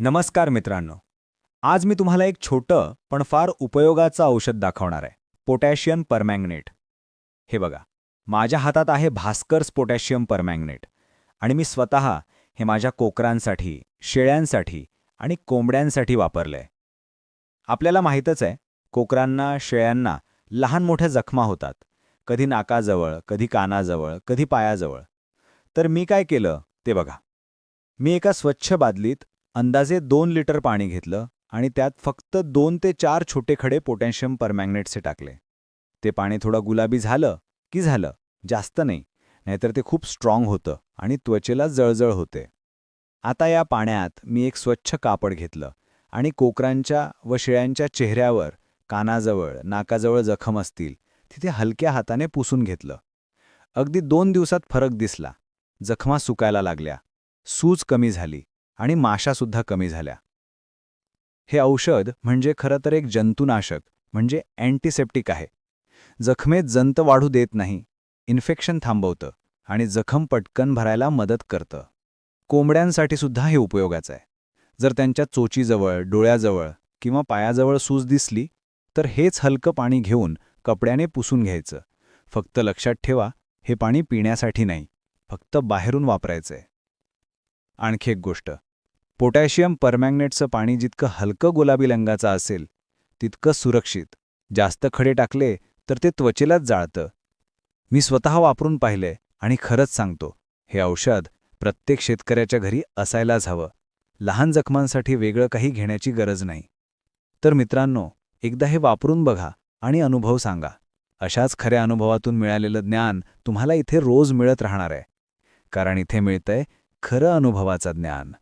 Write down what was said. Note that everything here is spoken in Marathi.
नमस्कार मित्रांनो. आज मी तुम्हाला एक छोटं पण फार उपयोगाचं औषध दाखवणार आहे. Potassium permanganate. हे बघा माझ्या हातात आहे भास्कर्स पोटॅशियम परमॅग्नेट आणि मी स्वतः हे माझ्या कोकरांसाठी शेळ्यांसाठी आणि कोंबड्यांसाठी वापरलंय. आपल्याला माहीतच आहे कोकरांना शेळ्यांना लहान मोठ्या जखमा होतात. कधी नाकाजवळ कधी कानाजवळ कधी पायाजवळ. तर मी काय केलं ते बघा. मी एका स्वच्छ बादलीत अंदाजे दोन लिटर पाणी घेतलं आणि त्यात फक्त दोन ते चार छोटे खडे पोटॅशियम परमॅग्नेटचे टाकले. ते पाणी थोडं गुलाबी झालं की झालं जास्त नाही नाहीतर ते खूप स्ट्रॉंग होतं आणि त्वचेला जळजळ होते. आता या पाण्यात मी एक स्वच्छ कापड घेतलं आणि कोकरांच्या व शेळ्यांच्या चेहऱ्यावर कानाजवळ नाकाजवळ जखम असतील तिथे हलक्या हाताने पुसून घेतलं. अगदी दोन दिवसात फरक दिसला. जखमा सुकायला लागल्या. सूज कमी झाली. आणि माशासुद्धा कमी झाल्या. हे औषध म्हणजे खरं तर एक जंतुनाशक म्हणजे अँटीसेप्टिक आहे. जखमेत जंत वाढू देत नाही इन्फेक्शन थांबवतं आणि जखम पटकन भरायला मदत करतं. कोंबड्यांसाठी सुद्धा हे उपयोगाचं आहे. जर त्यांच्या चोचीजवळ डोळ्याजवळ किंवा पायाजवळ सूज दिसली तर हेच हलकं पाणी घेऊन कपड्याने पुसून घ्यायचं. फक्त लक्षात ठेवा हे पाणी पिण्यासाठी नाही फक्त बाहेरून वापरायचंय. आणखी एक गोष्ट. पोटॅशियम परमॅग्नेटचं पाणी जितकं हलकं गुलाबी रंगाचं असेल तितकं सुरक्षित. जास्त खडे टाकले तर ते त्वचेलाच जाळतं. मी स्वतः वापरून पाहिलंय आणि खरंच सांगतो हे औषध प्रत्येक शेतकऱ्याच्या घरी असायलाच हवं. लहान जखमांसाठी वेगळं काही घेण्याची गरज नाही. तर मित्रांनो एकदा हे वापरून बघा आणि अनुभव सांगा. अशाच खऱ्या अनुभवातून मिळालेलं ज्ञान तुम्हाला इथे रोज मिळत राहणार आहे. कारण इथे मिळतंय खरं अनुभवाचं ज्ञान.